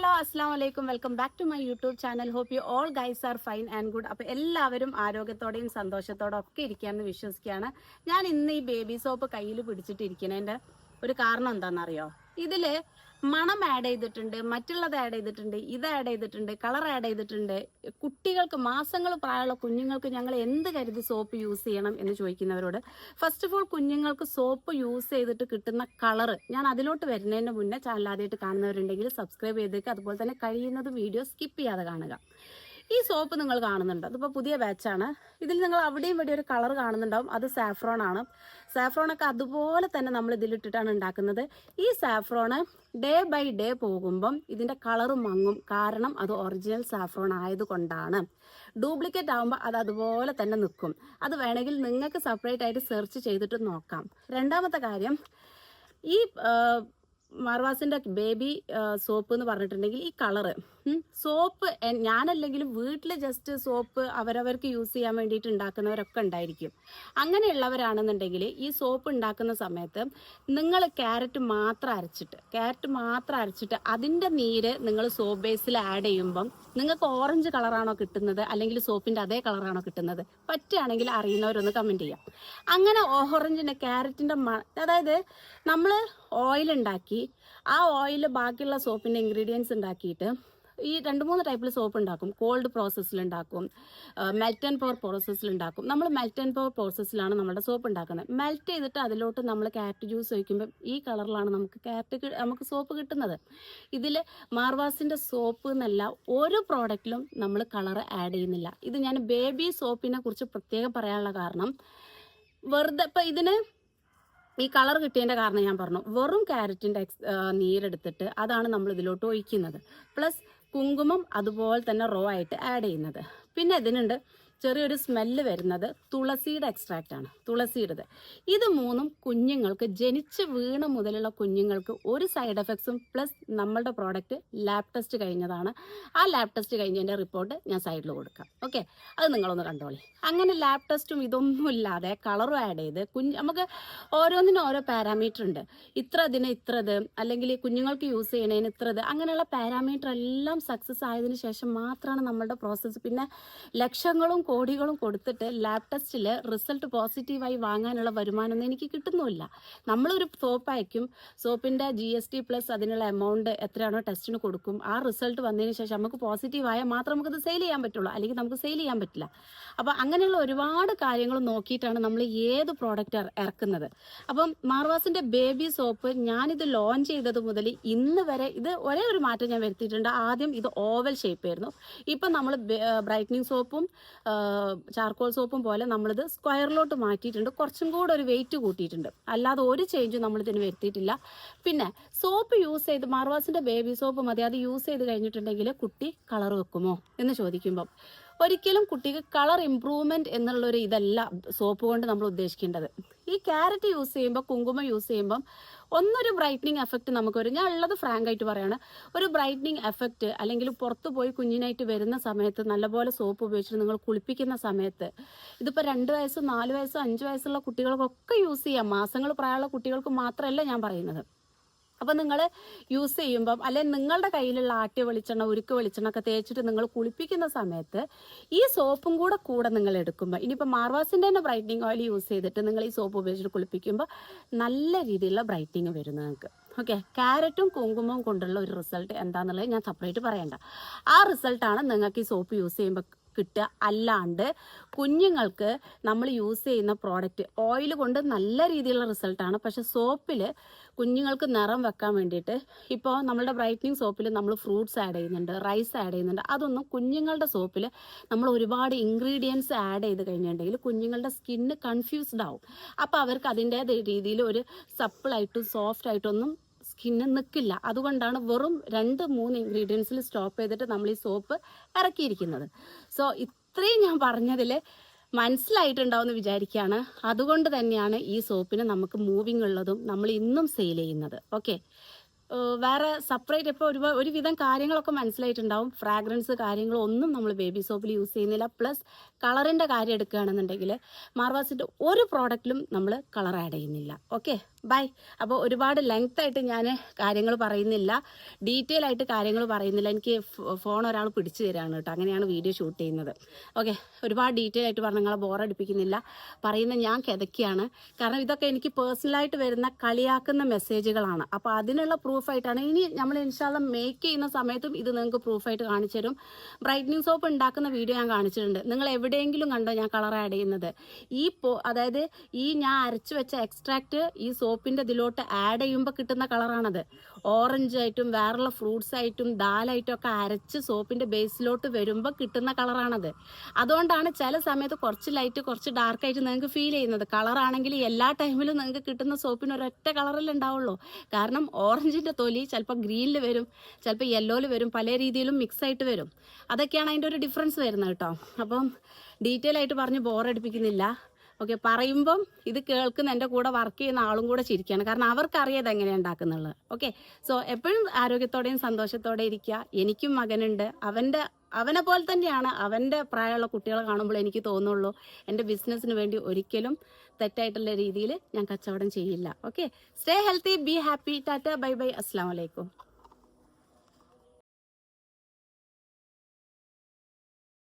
Hello അസ്സാം വലൈക്കും welcome back to my YouTube channel. Hope you all guys are fine and good. അപ്പോൾ എല്ലാവരും ആരോഗ്യത്തോടെയും സന്തോഷത്തോടെ ഒക്കെ ഇരിക്കുകയെന്ന് വിശ്വസിക്കുകയാണ്. ഞാൻ ഇന്ന് ഈ ബേബി സോപ്പ് കയ്യിൽ പിടിച്ചിട്ടിരിക്കുന്നതിന്റെ ഒരു കാരണം എന്താണെന്നറിയോ? ഇതിൽ മണം ആഡ് ചെയ്തിട്ടുണ്ട് മറ്റുള്ളത് ആഡ് ചെയ്തിട്ടുണ്ട് ഇത് ആഡ് ചെയ്തിട്ടുണ്ട് കളർ ആഡ് ചെയ്തിട്ടുണ്ട്. കുട്ടികൾക്ക് മാസങ്ങൾ പ്രായമുള്ള കുഞ്ഞുങ്ങൾക്ക് ഞങ്ങൾ എന്ത് കരുതി സോപ്പ് യൂസ് ചെയ്യണം എന്ന് ചോദിക്കുന്നവരോട് ഫസ്റ്റ് ഓഫ് ഓൾ കുഞ്ഞുങ്ങൾക്ക് സോപ്പ് യൂസ് ചെയ്തിട്ട് കിട്ടുന്ന കളർ ഞാൻ അതിലോട്ട് വരുന്നതിന് മുന്നേ ചാനൽ ആദ്യമായിട്ട് കാണുന്നവരുണ്ടെങ്കിൽ സബ്സ്ക്രൈബ് ചെയ്തേക്ക്. അതുപോലെ തന്നെ കഴിയുന്നത് വീഡിയോ സ്കിപ്പ് ചെയ്യാതെ കാണുക. ഈ സോപ്പ് നിങ്ങൾ കാണുന്നുണ്ട്. അതിപ്പോൾ പുതിയ ബാച്ചാണ് ഇതിൽ നിങ്ങൾ അവിടെയും ഇവിടെ ഒരു കളർ കാണുന്നുണ്ടാവും. അത് സാഫ്രോൺ ആണ്. സാഫ്രോൺ ഒക്കെ അതുപോലെ തന്നെ നമ്മൾ ഇതിലിട്ടിട്ടാണ് ഉണ്ടാക്കുന്നത്. ഈ സാഫ്രോണ് ഡേ ബൈ ഡേ പോകുമ്പം ഇതിന്റെ കളർ മങ്ങും. കാരണം അത് ഒറിജിനൽ സാഫ്രോൺ ആയതുകൊണ്ടാണ്. ഡ്യൂപ്ലിക്കേറ്റ് ആകുമ്പോൾ അത് അതുപോലെ തന്നെ നിൽക്കും. അത് വേണമെങ്കിൽ നിങ്ങൾക്ക് സെപ്പറേറ്റ് ആയിട്ട് സെർച്ച് ചെയ്തിട്ട് നോക്കാം. രണ്ടാമത്തെ കാര്യം ഈ മാർവാസിന്റെ ബേബി സോപ്പ് എന്ന് പറഞ്ഞിട്ടുണ്ടെങ്കിൽ ഈ കളറ് സോപ്പ് ഞാനല്ലെങ്കിലും വീട്ടിൽ ജസ്റ്റ് സോപ്പ് അവരവർക്ക് യൂസ് ചെയ്യാൻ വേണ്ടിയിട്ട് ഉണ്ടാക്കുന്നവരൊക്കെ ഉണ്ടായിരിക്കും. അങ്ങനെയുള്ളവരാണെന്നുണ്ടെങ്കിൽ ഈ സോപ്പ് ഉണ്ടാക്കുന്ന സമയത്ത് നിങ്ങൾ ക്യാരറ്റ് മാത്രം അരച്ചിട്ട് ക്യാരറ്റ് മാത്രം അരച്ചിട്ട് അതിന്റെ നീര് നിങ്ങൾ സോപ്പ് ബേസിൽ ആഡ് ചെയ്യുമ്പം നിങ്ങൾക്ക് ഓറഞ്ച് കളറാണോ കിട്ടുന്നത്? അല്ലെങ്കിൽ സോപ്പിന്റെ അതേ കളറാണോ കിട്ടുന്നത്? പറ്റുകയാണെങ്കിൽ അറിയുന്നവരൊന്ന് കമന്റ് ചെയ്യാം. അങ്ങനെ ഓറഞ്ചിന്റെ ക്യാരറ്റിന്റെ അതായത് നമ്മൾ ഓയിൽ ഉണ്ടാക്കി ആ ഓയിൽ ബാക്കിയുള്ള സോപ്പിന്റെ ഇൻഗ്രീഡിയൻസ് ഉണ്ടാക്കിയിട്ട് ഈ രണ്ട് മൂന്ന് ടൈപ്പിൽ സോപ്പ് ഉണ്ടാക്കും. കോൾഡ് പ്രോസസ്സിൽ ഉണ്ടാക്കും. മെൽറ്റ് ആൻഡ് പവർ പ്രോസസ്സിൽ ഉണ്ടാക്കും. നമ്മൾ മെൽറ്റ് ആൻഡ് പവർ പ്രോസസ്സിലാണ് നമ്മുടെ സോപ്പ് ഉണ്ടാക്കുന്നത്. മെൽറ്റ് ചെയ്തിട്ട് അതിലോട്ട് നമ്മൾ ക്യാരറ്റ് ജ്യൂസ് ഒഴിക്കുമ്പോൾ ഈ കളറിലാണ് നമുക്ക് ക്യാരറ്റ് നമുക്ക് സോപ്പ് കിട്ടുന്നത്. ഇതിൽ മാർവാസിന്റെ സോപ്പ് എന്നല്ല ഒരു പ്രോഡക്റ്റിലും നമ്മൾ കളർ ആഡ് ചെയ്യുന്നില്ല. ഇത് ഞാൻ ബേബി സോപ്പിനെ കുറിച്ച് പ്രത്യേകം പറയാനുള്ള കാരണം വെറുതെ ഇപ്പം ഇതിന് ഈ കളർ കിട്ടിയതിന്റെ കാരണം ഞാൻ പറഞ്ഞു. വെറും ക്യാരറ്റിന്റെ എക്സ് നീരെടുത്തിട്ട് അതാണ് നമ്മൾ ഇതിലോട്ട് ഒഴിക്കുന്നത്. പ്ലസ് കുങ്കുമം അതുപോലെ തന്നെ റോ ആയിട്ട് ആഡ് ചെയ്യുന്നത്. പിന്നെ ഇതിനുണ്ട് ചെറിയൊരു സ്മെല്ല് വരുന്നത് തുളസിയുടെ എക്സ്ട്രാക്റ്റ് ആണ് തുളസിയുടേത്. ഇത് മൂന്നും കുഞ്ഞുങ്ങൾക്ക് ജനിച്ച് വീണ മുതലുള്ള കുഞ്ഞുങ്ങൾക്ക് ഒരു സൈഡ് എഫക്ട്സും പ്ലസ് നമ്മളുടെ പ്രോഡക്റ്റ് ലാബ് ടെസ്റ്റ് കഴിഞ്ഞതാണ്. ആ ലാബ് ടെസ്റ്റ് കഴിഞ്ഞതിന്റെ റിപ്പോർട്ട് ഞാൻ സൈഡിൽ കൊടുക്കാം. ഓക്കെ അത് നിങ്ങളൊന്ന് കണ്ടോളി. അങ്ങനെ ലാബ് ടെസ്റ്റും ഇതൊന്നും ഇല്ലാതെ കളറും ആഡ് ചെയ്ത് കുഞ്ഞ് നമുക്ക് ഓരോന്നിനും ഓരോ പാരാമീറ്റർ ഉണ്ട്. ഇത്ര ഇതിന് ഇത്രത് അല്ലെങ്കിൽ കുഞ്ഞുങ്ങൾക്ക് യൂസ് ചെയ്യണതിന് ഇത്രത് അങ്ങനെയുള്ള പാരാമീറ്റർ എല്ലാം സക്സസ് ആയതിനു ശേഷം മാത്രമാണ് നമ്മളുടെ പ്രോസസ്സ് പിന്നെ ലക്ഷങ്ങളും കോടികളും കൊടുത്തിട്ട് ലാബ് ടെസ്റ്റിൽ റിസൾട്ട് പോസിറ്റീവായി വാങ്ങാനുള്ള വരുമാനമൊന്നും എനിക്ക് കിട്ടുന്നുമില്ല. നമ്മളൊരു സോപ്പ് അയക്കും. സോപ്പിന്റെ ജി എസ് ടി പ്ലസ് അതിനുള്ള എമൗണ്ട് എത്രയാണോ ടെസ്റ്റിന് കൊടുക്കും. ആ റിസൾട്ട് വന്നതിന് ശേഷം നമുക്ക് പോസിറ്റീവ് ആയാൽ മാത്രം നമുക്കത് സെയിൽ ചെയ്യാൻ പറ്റുള്ളൂ. അല്ലെങ്കിൽ നമുക്ക് സെയിൽ ചെയ്യാൻ പറ്റില്ല. അപ്പോൾ അങ്ങനെയുള്ള ഒരുപാട് കാര്യങ്ങൾ നോക്കിയിട്ടാണ് നമ്മൾ ഏത് പ്രോഡക്റ്റ് ഇറക്കുന്നത്. അപ്പം മാർവാസിന്റെ ബേബി സോപ്പ് ഞാനിത് ലോഞ്ച് ചെയ്തത് മുതൽ ഇന്ന് വരെ ഇത് ഒരേ ഒരു മാറ്റം ഞാൻ വരുത്തിയിട്ടുണ്ട്. ആദ്യം ഇത് ഓവൽ ഷേപ്പ് ആയിരുന്നു. ഇപ്പം നമ്മൾ ബ്രൈറ്റനിങ് സോപ്പും ചാർക്കോൾ സോപ്പും പോലെ നമ്മളിത് സ്ക്വയറിലോട്ട് മാറ്റിയിട്ടുണ്ട്. കുറച്ചും കൂടെ ഒരു വെയിറ്റ് കൂട്ടിയിട്ടുണ്ട്. അല്ലാതെ ഒരു ചേഞ്ചും നമ്മളിതിന് വരുത്തിയിട്ടില്ല. പിന്നെ സോപ്പ് യൂസ് ചെയ്ത് മാർവാസിന്റെ ബേബി സോപ്പ് മതി. അത് യൂസ് ചെയ്ത് കഴിഞ്ഞിട്ടുണ്ടെങ്കിൽ കുട്ടി കളർ വെക്കുമോ എന്ന് ചോദിക്കുമ്പം ഒരിക്കലും കുട്ടിക്ക് കളർ ഇമ്പ്രൂവ്മെന്റ് എന്നുള്ളൊരു ഇതല്ല സോപ്പ് കൊണ്ട് നമ്മൾ ഉദ്ദേശിക്കേണ്ടത്. ഈ ക്യാരറ്റ് യൂസ് ചെയ്യുമ്പോൾ കുങ്കുമം യൂസ് ചെയ്യുമ്പം ഒന്നൊരു ബ്രൈറ്റനിങ് എഫക്റ്റ് നമുക്ക് വരും. ഞാൻ ഉള്ളത് ഫ്രാങ്ക് ആയിട്ട് പറയാണ്. ഒരു ബ്രൈറ്റനിങ് എഫക്റ്റ് അല്ലെങ്കിൽ പുറത്ത് പോയി കുഞ്ഞിനായിട്ട് വരുന്ന സമയത്ത് നല്ലപോലെ സോപ്പ് ഉപയോഗിച്ചിട്ട് നിങ്ങൾ കുളിപ്പിക്കുന്ന സമയത്ത് ഇതിപ്പോൾ രണ്ട് വയസ്സ് നാല് വയസ്സ് അഞ്ച് വയസ്സുള്ള കുട്ടികൾക്കൊക്കെ യൂസ് ചെയ്യാം. മാസങ്ങൾ പ്രായമുള്ള കുട്ടികൾക്ക് മാത്രമല്ല ഞാൻ പറയുന്നത്. അപ്പം നിങ്ങൾ യൂസ് ചെയ്യുമ്പം അല്ലെങ്കിൽ നിങ്ങളുടെ കയ്യിലുള്ള ആട്ടിയ വെളിച്ചെണ്ണ ഉരുക്ക് വെളിച്ചെണ്ണ ഒക്കെ തേച്ചിട്ട് നിങ്ങൾ കുളിപ്പിക്കുന്ന സമയത്ത് ഈ സോപ്പും കൂടെ കൂടെ നിങ്ങൾ എടുക്കുമ്പോൾ ഇനിയിപ്പോൾ മാർവാസിന്റെ തന്നെ ബ്രൈറ്റനിങ് ഓയിൽ യൂസ് ചെയ്തിട്ട് നിങ്ങൾ ഈ സോപ്പ് ഉപയോഗിച്ചിട്ട് കുളിപ്പിക്കുമ്പോൾ നല്ല രീതിയിലുള്ള ബ്രൈറ്റനിങ് വരും നിങ്ങൾക്ക്. ഓക്കെ ക്യാരറ്റും കുങ്കുമവും കൊണ്ടുള്ള ഒരു റിസൾട്ട് എന്താണെന്നുള്ളത് ഞാൻ സെപ്പറേറ്റ് പറയണ്ട. ആ റിസൾട്ടാണ് നിങ്ങൾക്ക് ഈ സോപ്പ് യൂസ് ചെയ്യുമ്പോൾ കിട്ടുക അല്ലാണ്ട് കുഞ്ഞുങ്ങൾക്ക് നമ്മൾ യൂസ് ചെയ്യുന്ന പ്രോഡക്റ്റ് ഓയിൽ കൊണ്ട് നല്ല രീതിയിലുള്ള റിസൾട്ടാണ് പക്ഷെ സോപ്പിൽ കുഞ്ഞുങ്ങൾക്ക് നിറം വെക്കാൻ വേണ്ടിയിട്ട് ഇപ്പോൾ നമ്മളുടെ ബ്രൈറ്റനിങ് സോപ്പിൽ നമ്മൾ ഫ്രൂട്ട്സ് ആഡ് ചെയ്യുന്നുണ്ട് റൈസ് ആഡ് ചെയ്യുന്നുണ്ട്. അതൊന്നും കുഞ്ഞുങ്ങളുടെ സോപ്പിൽ നമ്മൾ ഒരുപാട് ഇൻഗ്രീഡിയൻസ് ആഡ് ചെയ്ത് കഴിഞ്ഞിട്ടുണ്ടെങ്കിൽ കുഞ്ഞുങ്ങളുടെ സ്കിന്ന് കൺഫ്യൂസ്ഡ് ആവും. അപ്പോൾ അവർക്ക് അതിന്റെ രീതിയിൽ ഒരു സപ്പിളായിട്ടും സോഫ്റ്റ് ആയിട്ടൊന്നും സ്കിന്ന് നിൽക്കില്ല അതുകൊണ്ടാണ് വെറും രണ്ട് മൂന്ന് ഇൻഗ്രീഡിയൻസിൽ സ്റ്റോപ്പ് ചെയ്തിട്ട് നമ്മൾ ഈ സോപ്പ് ഇറക്കിയിരിക്കുന്നത്. സോ ഇത്രയും ഞാൻ പറഞ്ഞതിൽ മനസ്സിലായിട്ടുണ്ടാവുമെന്ന് വിചാരിക്കുകയാണ്. അതുകൊണ്ട് തന്നെയാണ് ഈ സോപ്പിന് നമുക്ക് മൂവിങ് ഉള്ളതും നമ്മൾ ഇന്നും സെയിൽ ചെയ്യുന്നത്. ഓക്കെ വേറെ സെപ്പറേറ്റ് ഇപ്പോൾ ഒരുപാട് ഒരുവിധം കാര്യങ്ങളൊക്കെ മനസ്സിലായിട്ടുണ്ടാവും. ഫ്രാഗ്രൻസ് കാര്യങ്ങളൊന്നും നമ്മൾ ബേബി സോപ്പിൽ യൂസ് ചെയ്യുന്നില്ല. പ്ലസ് കളറിന്റെ കാര്യം എടുക്കുകയാണെന്നുണ്ടെങ്കിൽ മാർവാസിന്റെ ഒരു പ്രോഡക്റ്റിലും നമ്മൾ കളർ ആഡ് ചെയ്യുന്നില്ല. ഓക്കെ ബൈ അപ്പോൾ ഒരുപാട് ലെങ്ത് ആയിട്ട് ഞാൻ കാര്യങ്ങൾ പറയുന്നില്ല. ഡീറ്റെയിൽ ആയിട്ട് കാര്യങ്ങൾ പറയുന്നില്ല. എനിക്ക് ഫോൺ ഒരാൾ പിടിച്ചു തരാണ് കേട്ടോ. അങ്ങനെയാണ് വീഡിയോ ഷൂട്ട് ചെയ്യുന്നത്. ഓക്കെ ഒരുപാട് ഡീറ്റെയിൽ ആയിട്ട് പറഞ്ഞ നിങ്ങളെ ബോറടിപ്പിക്കുന്നില്ല പറയുന്ന ഞാൻ കിതക്കിയാണ് കാരണം ഇതൊക്കെ എനിക്ക് പേഴ്സണലായിട്ട് വരുന്ന കളിയാക്കുന്ന മെസ്സേജുകളാണ് അപ്പോൾ അതിനുള്ള പ്രൂഫായിട്ടാണ് ഇനി നമ്മൾ ഇൻഷാല്ല മേക്ക് ചെയ്യുന്ന സമയത്തും ഇത് നിങ്ങൾക്ക് പ്രൂഫായിട്ട് കാണിച്ചു തരും. ബ്രൈറ്റ്നിങ് സോപ്പ് ഉണ്ടാക്കുന്ന വീഡിയോ ഞാൻ കാണിച്ചിട്ടുണ്ട്. നിങ്ങൾ എവിടെയെങ്കിലും കണ്ടോ ഞാൻ കളർ ആഡ് ചെയ്യുന്നത്. ഈ അതായത് ഈ ഞാൻ അരച്ചു വെച്ച എക്സ്ട്രാക്ട് ഈ സോപ്പിന്റെ ഇതിലോട്ട് ആഡ് ചെയ്യുമ്പോൾ കിട്ടുന്ന കളറാണത്. ഓറഞ്ച് ആയിട്ടും വേറെയുള്ള ഫ്രൂട്ട്സ് ആയിട്ടും ദാലായിട്ടും ഒക്കെ അരച്ച് സോപ്പിന്റെ ബേസിലോട്ട് വരുമ്പോൾ കിട്ടുന്ന കളറാണത്. അതുകൊണ്ടാണ് ചില സമയത്ത് കുറച്ച് ലൈറ്റ് കുറച്ച് ഡാർക്കായിട്ട് നിങ്ങൾക്ക് ഫീൽ ചെയ്യുന്നത്. കളറാണെങ്കിൽ എല്ലാ ടൈമിലും നിങ്ങൾക്ക് കിട്ടുന്ന സോപ്പിന് ഒരൊറ്റ കളറിൽ ഉണ്ടാവുള്ളൂ. കാരണം ഓറഞ്ചിന്റെ തൊലി ചിലപ്പോൾ ഗ്രീനിൽ വരും ചിലപ്പോൾ യെല്ലോയിൽ വരും പല രീതിയിലും മിക്സ് ആയിട്ട് വരും. അതൊക്കെയാണ് അതിന്റെ ഒരു ഡിഫറൻസ് വരുന്നത് കേട്ടോ. അപ്പം ഡീറ്റെയിൽ ആയിട്ട് പറഞ്ഞ് ബോറടിപ്പിക്കുന്നില്ല ഓക്കെ പറയുമ്പം ഇത് കേൾക്കുന്ന എന്റെ കൂടെ വർക്ക് ചെയ്യുന്ന ആളും കൂടെ ചിരിക്കുകയാണ്. കാരണം അവർക്കറിയാം ഇത് എങ്ങനെയാണ് ഉണ്ടാക്കുന്നുള്ളത്. ഓക്കെ സോ എപ്പോഴും ആരോഗ്യത്തോടെയും സന്തോഷത്തോടെ ഇരിക്കുക. എനിക്കും മകനുണ്ട്. അവന്റെ അവനെ പോലെ തന്നെയാണ് അവന്റെ പ്രായമുള്ള കുട്ടികളെ കാണുമ്പോൾ എനിക്ക് തോന്നുള്ളൂ എന്റെ ബിസിനസ്സിന് വേണ്ടി ഒരിക്കലും തെറ്റായിട്ടുള്ള രീതിയിൽ ഞാൻ കച്ചവടം ചെയ്യില്ല. Okay stay healthy be happy tata bye bye അസ്സാം വലൈക്കും